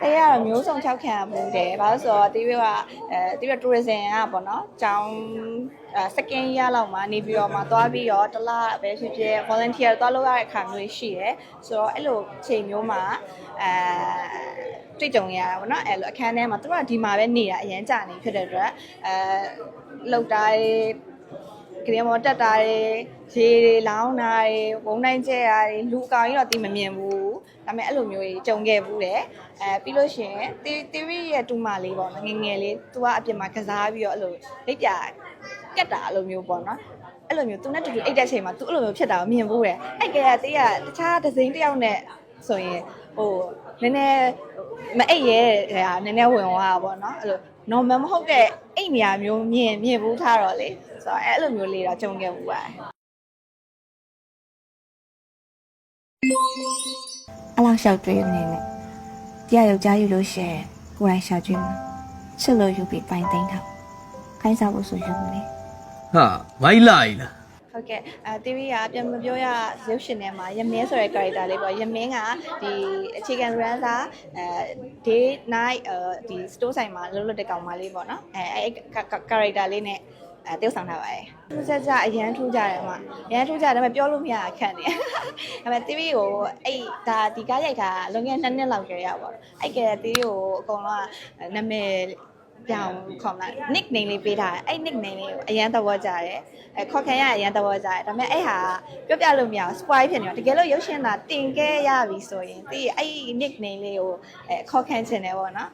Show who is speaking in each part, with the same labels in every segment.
Speaker 1: တဲရတော့မျိုးစုံ၆ခံရမှုတယ်ဘာလို့ဆိုတော့တီးပြီးကအဲတီးပြီး tourism ကပေါ့နော်ကျောင်းအဲ second year လောက်မှာနေပြီးတော့မှသွားပြီးတော့တစ်လပဲဖြစ်ဖြစ် volunteer သွားလုပ်ရတဲ့အခါမျိုးရှိတယ်ဆိုတော့အဲ့လိုချိန်မျိုးမှာအဲတွေ့ကြုံရတာပေါ့နော်အဲ့လိုအခန်းထဲမှာသူကဒီမှာပဲနေတာအရန်ကြာနေဖြစ်တဲ့အတွက်အဲလောက်တိုင်းကလေးမောတက်တာတွေရေတွေလောင်းတာတွေဝုံတိုင်းကျဲတာတွေလူအကောင်ကြီးတော့တိမမြင်ဘူး ဒါပေမဲ့အဲ့လိုမျိုးကြီးကြုံခဲ့ဘူးတယ်အဲပြီးလို့ရှိရင်တီတီရီရဲ့တူမလေးပေါ့နော်ငယ်ငယ်လေးသူကအပြင်မှာကစားပြီးတော့အဲ့လိုလက်ပြကက်တာအဲ့လိုမျိုးပေါ့နော်အဲ့လိုမျိုးသူနဲ့တူတူအိတ်တဲ့ချိန်မှာသူအဲ့လိုမျိုးဖြစ်တာကိုမြင်ဘူးတယ်အဲ့ကလေးကတေးကတခြားဒဇိန်တစ်ယောက်နဲ့ဆိုရင်ဟိုနည်းနည်းမအိတ်ရဲတဲ့ဟာနည်းနည်းဝင်သွားတာပေါ့နော်အဲ့လို normal မဟုတ်တဲ့အိတ်နေရာမျိုးမြင်မြင်ဘူးထားတော့လေဆိုတော့အဲ့လိုမျိုးလေးတော့ကြုံခဲ့ဘူးပါတယ်
Speaker 2: အဲ့လောက်ရှောက်တွေးနေနဲ့တရားယောက်ျားယူလို့ရှရင်ကိုယ်တိုင်ရှာကြည့်မှာချစ်လို့ယူပြီးပိုင်သိမ်းထားခိုင်းစားဖို့ဆိုယူနေ
Speaker 3: ဟာဝိုင်းလာ ਈ လား
Speaker 1: ဟုတ်ကဲ့အဲ theory ကပြန်မပြောရရုပ်ရှင်ထဲမှာရမင်းဆိုတဲ့ character လေးပေါ့ရမင်းကဒီအခြေခံ runner အဲ day night အဲဒီ store ဆိုင်မှာလှုပ်လှုပ်တဲ့ကောင်မလေးပေါ့နော်အဲအဲ character လေးနဲ့ အဲတယောက်ဆောင်ထားပါတယ်။ထူးခြားခြားအရန်ထူးကြတယ်မှာ။အရန်ထူးကြတယ်ဒါပေမဲ့ပြောလို့မရတာခက်နေ။ဒါပေမဲ့ theory ကိုအဲ့ဒါဒီကားရိုက်တာလွန်ခဲ့တဲ့2နှစ်လောက်ကြရပါတော့။အဲ့ကဲ theory ကိုအကုန်လုံးကနာမည်ပြောင်းခေါ်မလား nickname လေးပေးထားတယ်အဲ့ nickname လေးကိုအရန်သဘောကျတယ်အဲခေါ်ခံရအရန်သဘောကျတယ်ဒါပေမဲ့အဲ့ဟာပြောပြလို့မရဘူး spoil ဖြစ်နေတော့တကယ်လို့ရုပ်ရှင်သာတင်ခဲ့ရပြီဆိုရင်ဒီအဲ့ nickname လေးကိုအဲခေါ်ခံချင်တယ်ပေါ့နော်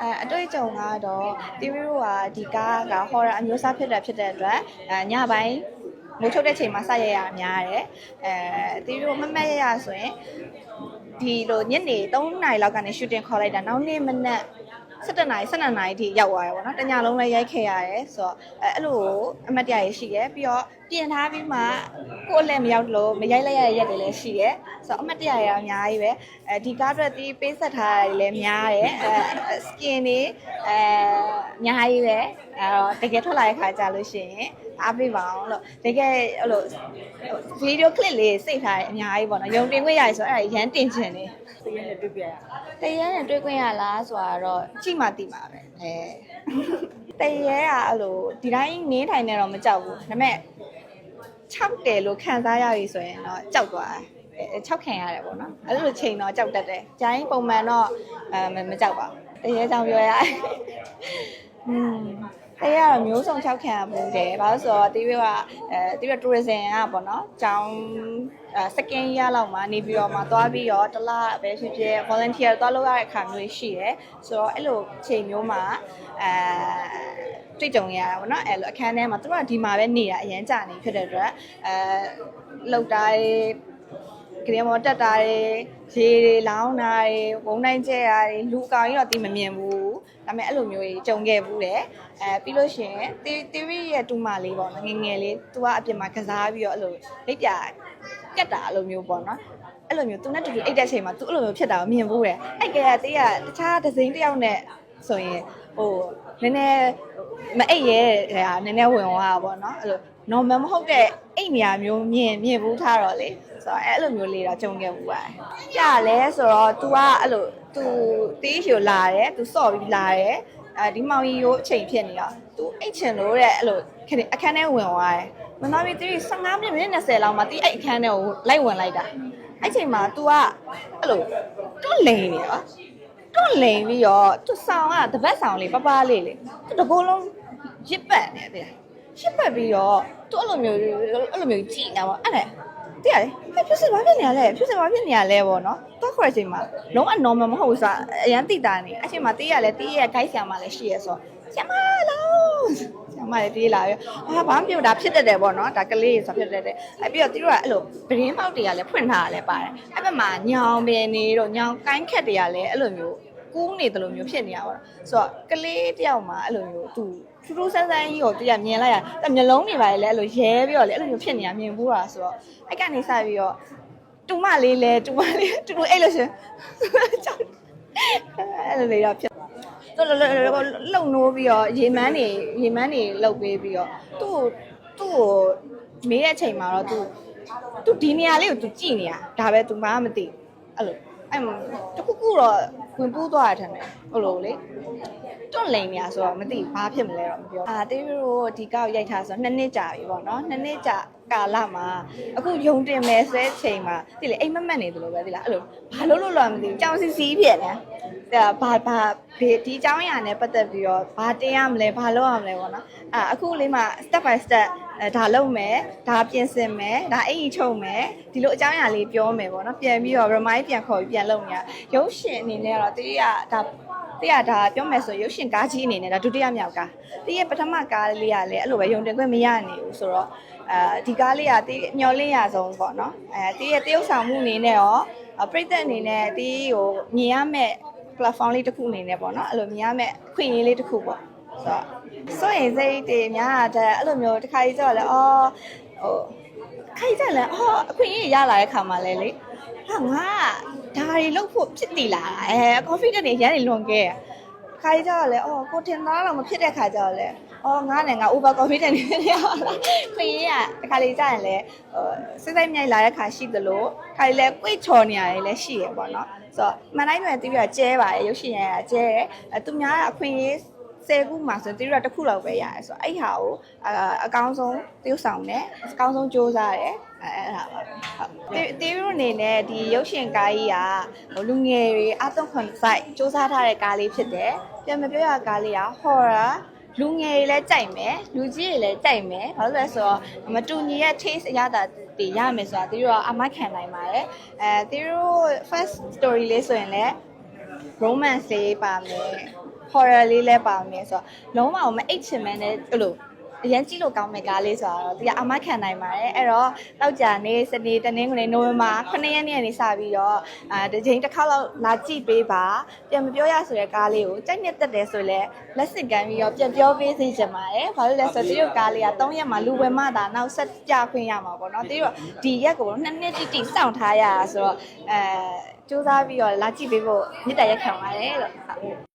Speaker 1: အဲအတွေ့အကြုံကတော့တီဗီတို့ကဒီကားက horror အမျိုးအစားဖြစ်တဲ့ဖြစ်တဲ့အတွက်အဲညပိုင်းမိုးချုပ်တဲ့ချိန်မှာစရရများတယ်အဲတီဗီတို့မမက်ရရဆိုရင်ဒီလိုညနေ3နာရီလောက်ကနေ shooting ခေါ်လိုက်တာနောက်နေ့မနက် 7နာရီ12နာရီထိရောက်သွားတယ်ပေါ့နော်တညလုံးလည်းရိုက်ခဲ့ရတယ်ဆိုတော့အဲအဲ့လိုအမတ်တရားရရှိတယ်ပြီးတော့ပြင်ထားပြီးမှကိုယ်လည်းမရောက်လို့မရိုက်လိုက်ရတဲ့ရက်တွေလည်းရှိတယ်ဆိုတော့အမတ်တရားရအများကြီးပဲအဲဒီကားအတွက်ဒီပေးဆက်ထားတာတွေလည်းများတယ်အဲ skin တွေအဲအများကြီးပဲအဲတော့တကယ်ထွက်လာတဲ့ခါကြလို့ရှိရင် အားပေးပါအောင်လို့တကယ်အဲ့လိုဗီဒီယိုကလစ်လေးစိတ်ထားတယ်အများကြီးပေါ့နော်ရုံတင်ခွင့်ရတယ်ဆိုတော့အဲ့ဒါရမ်းတင်ချင်တယ်
Speaker 4: တရက်နဲ့တွေ့ပြရ
Speaker 1: တရဲနဲ့တွေ့ခွင့်ရလားဆိုတာတော့ကြည့်မှသိမှာပဲအဲတရဲကအဲ့လိုဒီတိုင်းနင်းထိုင်နေတော့မကြောက်ဘူးဒါပေမဲ့6တယ်လို့ခံစားရပြီဆိုရင်တော့ကြောက်သွားတယ်အဲ6ခံရတယ်ပေါ့နော်အဲ့လိုချိန်တော့ကြောက်တတ်တယ်ဂျိုင်းပုံမှန်တော့အဲမမကြောက်ပါဘူးတရဲကြောင့်ပြောရอืม တရဲကတော့မျိုးစုံ6ခံရမှုတယ်ဘာလို့ဆိုတော့တီးပြီးကအဲတီးပြီး tourism ကပေါ့နော်ကျောင်းအဲ second year လောက်မှာနေပြီးတော့မှသွားပြီးတော့တစ်လပဲဖြစ်ဖြစ် volunteer သွားလုပ်ရတဲ့အခါမျိုးရှိတယ်ဆိုတော့အဲ့လိုချိန်မျိုးမှာအဲတွေ့ကြုံရတာပေါ့နော်အဲ့လိုအခန်းထဲမှာသူကဒီမှာပဲနေတာအရန်ကြာနေဖြစ်တဲ့အတွက်အဲလောက်တိုင်းကလေးမောတက်တာတွေရေတွေလောင်းတာတွေဝုံတိုင်းကျဲတာတွေလူအကောင်ကြီးတော့တိမမြင်ဘူး ဒါပေမဲ့အဲ့လိုမျိုးကြီးကြုံခဲ့ဘူးတယ်အဲပြီးလို့ရှိရင်တီတီရီရဲ့တူမလေးပေါ့နော်ငယ်ငယ်လေးသူကအပြင်မှာကစားပြီးတော့အဲ့လိုလက်ပြကက်တာအဲ့လိုမျိုးပေါ့နော်အဲ့လိုမျိုးသူနဲ့တူတူအိတ်တဲ့ချိန်မှာသူအဲ့လိုမျိုးဖြစ်တာကိုမြင်ဘူးတယ်အဲ့ကလေးကတေးကတခြားဒဇိန်တစ်ယောက်နဲ့ဆိုရင်ဟိုနည်းနည်းမအိတ်ရဲတဲ့ဟာနည်းနည်းဝင်သွားတာပေါ့နော်အဲ့လို normal မဟုတ်တဲ့အိတ်နေရာမျိုးမြင်မြင်ဘူးထားတော့လေဆိုတော့အဲ့လိုမျိုးလေးတော့ကြုံခဲ့ဘူးပါတယ်။ပြလဲဆိုတော့ तू ကအဲ့လို तू တေးရှိကိုလာတယ် तू စော့ပြီးလာတယ်အဲဒီမောင်ကြီးကိုအချိန်ဖြစ်နေတော့ तू အိတ်ချင်လို့တဲ့အဲ့လိုခဏအခန်းထဲဝင်သွားတယ်။ဝင်သွားပြီးတီး15မိနစ်မိနစ်20လောက်မှတီးအဲ့အခန်းထဲကိုလိုက်ဝင်လိုက်တာ။အဲ့ချိန်မှာ तू ကအဲ့လိုတွန့်လိန်နေတော့တွန့်လိန်ပြီးတော့ तू ဆောင်းကတပတ်ဆောင်းလေးပပလေးလေ तू တကိုယ်လုံးရစ်ပတ်နေတယ် ရစ်ပတ်ပြီးတော့ तू အဲ့လိုမျိုးအဲ့လိုမျိုးကြည်နေတာပေါ့အဲ့ဒါတည်ရတယ်ဟဲ့ဖြစ်စဘာဖြစ်နေရလဲဖြစ်စဘာဖြစ်နေရလဲပေါ့နော်တော့ခေါ်တဲ့အချိန်မှာလုံးဝ normal မဟုတ်ဘူးဆိုတာအရန်တိတာနေအချိန်မှာတေးရလဲတေးရဲ့ guide ဆရာမလည်းရှိရဲဆိုဆရာမလားဆရာမလည်းတေးလာရောဟာဘာမှမပြောတာဖြစ်တတ်တယ်ပေါ့နော်ဒါကလေးဆိုဖြစ်တတ်တယ်အဲ့ပြီးတော့တီးတို့ကအဲ့လိုပရင်းပေါက်တွေကလည်းဖွင့်ထားတာလည်းပါတယ်အဲ့ဘက်မှာညောင်ပင်နေတော့ညောင်ကိုင်းခက်တွေကလည်းအဲ့လိုမျိုးကူးနေတယ်လို့မျိုးဖြစ်နေရပါတော့ဆိုတော့ကလေးတယောက်မှာအဲ့လိုမျိုးသူ ထူးထူးဆန်းဆန်းကြီးကိုတရားမြင်လိုက်ရအဲ့မျက်လုံးတွေပါလေအဲ့လိုရဲပြီးတော့လေအဲ့လိုမျိုးဖြစ်နေတာမြင်ဘူးတာဆိုတော့အဲ့ကနေစပြီးတော့တူမလေးလဲတူမလေးတူတူအဲ့လိုရှင်ကြောက်အဲ့လိုလေးတော့ဖြစ်သူလုံလုံနိုးပြီးတော့ရေမန်းနေရေမန်းနေလှုပ်ပေးပြီးတော့သူ့သူ့ကိုမေးတဲ့အချိန်မှာတော့သူသူဒီနေရာလေးကိုသူကြည့်နေတာဒါပဲသူမှမသိအဲ့လို အဲ့မှာတခုခုတော့ဝင်ပိုးသွားတယ်ထင်တယ်ဟုတ်လို့လေတွန့်လိန်နေရဆိုတော့မသိဘာဖြစ်မလဲတော့မပြောအာတေးတို့ဒီကောက်ရိုက်ထားဆိုတော့နှစ်နှစ်ကြာပြီပေါ့နော်နှစ်နှစ်ကြာကာလမှာအခုယုံတင်မယ်ဆဲချိန်မှာဒီလေအိမ်မက်မက်နေသလိုပဲဒီလားအဲ့လိုဘာလို့လို့တော့မသိဘူးကြောင်စီစီဖြစ်နေ ဒါဘာဘာဒီဒီအကြောင်းအရာနဲ့ပတ်သက်ပြီးတော့ဘာတင်ရမလဲဘာလုပ်ရမလဲပေါ့နော်အာအခုလေးမှ step by step အဲဒါလုပ်မယ်ဒါပြင်ဆင်မယ်ဒါအိမ်ကြီးချုပ်မယ်ဒီလိုအကြောင်းအရာလေးပြောမယ်ပေါ့နော်ပြန်ပြီးတော့ remind ပြန်ခေါ်ပြီးပြန်လုပ်နေရရုပ်ရှင်အနေနဲ့ကတော့တတိယဒါတရဒါပြောမယ်ဆိုရုပ်ရှင်ကားကြီးအနေနဲ့ဒါဒုတိယမြောက်ကားတရပထမကားလေးကလည်းအဲ့လိုပဲယုံတင်ခွင့်မရနိုင်ဘူးဆိုတော့အဲဒီကားလေးကတမျောလင်းရဆုံးပေါ့နော်အဲတရတရုပ်ဆောင်မှုအနေနဲ့ရောပြိသက်အနေနဲ့တရကိုမြင်ရမယ့် platform လေးတစ်ခုအနေနဲ့ပေါ့နော်အဲ့လိုမြင်ရမယ့်အခွင့်အရေးလေးတစ်ခုပေါ့ဆိုတော့ဆိုရင်စိတ်တွေများတဲ့အဲ့လိုမျိုးတစ်ခါကြီးကြောက်လဲအော်ဟိုခိုင်ကြလဲအော်အခွင့်အရေးရလာတဲ့ခါမှလဲလေဟာငါဒါတွေလုပ်ဖို့ဖြစ်တည်လာတာအဲ confident တွေရမ်းနေလွန်ခဲ့ရခါကြီးကြောက်လဲအော်ကိုတင်သားတော့မဖြစ်တဲ့ခါကြောက်လဲ အော်ငါနဲ့ငါ over confident နေရပါလားခွင့်ရရတခါလေးကြာရင်လဲဟိုစိတ်စိတ်မြိုက်လာတဲ့ခါရှိသလိုခါလေးလဲကိုယ်ချော်နေရတယ်လဲရှိရပေါ့နော်ဆိုတော့မန်တိုင်းမှာတီးပြီးတော့ကျဲပါတယ်ရုပ်ရှင်ရရကျဲတယ်အဲသူများအခွင့်အရေးဆယ်ခုမှဆိုတီးရတစ်ခုလောက်ပဲရတယ်ဆိုတော့အဲ့ဟာကိုအအကောင်းဆုံး tiêu ဆောင်တယ်အကောင်းဆုံးစူးစမ်းတယ်အဲအဲ့ဒါပါပဲဟုတ်တီးရအနေနဲ့ဒီရုပ်ရှင်ကားကြီးကဟိုလူငယ်တွေအသုံးခွန် site စူးစမ်းထားတဲ့ကားလေးဖြစ်တယ်ပြန်မပြောရကားလေးက horror လူငယ်တွေလည်းကြိုက်မယ်လူကြီးတွေလည်းကြိုက်မယ်ဘာလို့လဲဆိုတော့မတူညီရဲ့ taste အရသာတွေရမယ်ဆိုတာသူတို့ကအမခံနိုင်ပါတယ်အဲသူတို့ first story လေးဆိုရင်လည်း romance လေးပါမယ် horror လေးလည်းပါမယ်ဆိုတော့လုံးဝမအိတ်ချင်မဲနဲ့အဲ့လို အရင်ကြည့်လို့ကောင်းမယ့်ကားလေးဆိုတော့ဒီကအမခံနိုင်ပါတယ်အဲ့တော့တောက်ကြနေစနေတနင်္ဂနွေနိုဝင်ဘာ9ရက်နေ့ကနေစပြီးတော့အာတစ်ချိန်တစ်ခါလောက်လာကြည့်ပေးပါပြန်မပြောရဆိုတဲ့ကားလေးကိုကြိုက်နေတတ်တယ်ဆိုလဲလက်စစ်ကန်ပြီးတော့ပြန်ပြောပေးစေချင်ပါတယ်ဘာလို့လဲဆိုတော့ဒီလိုကားလေးက3ရက်မှလူဝယ်မှသာနောက်ဆက်ကြခွင့်ရမှာပေါ့နော်ဒီတော့ဒီရက်ကိုနှစ်နှစ်တိတိစောင့်ထားရတာဆိုတော့အဲစူးစမ်းပြီးတော့လာကြည့်ပေးဖို့မြစ်တရက်ခံပါတယ်လို့ဟုတ်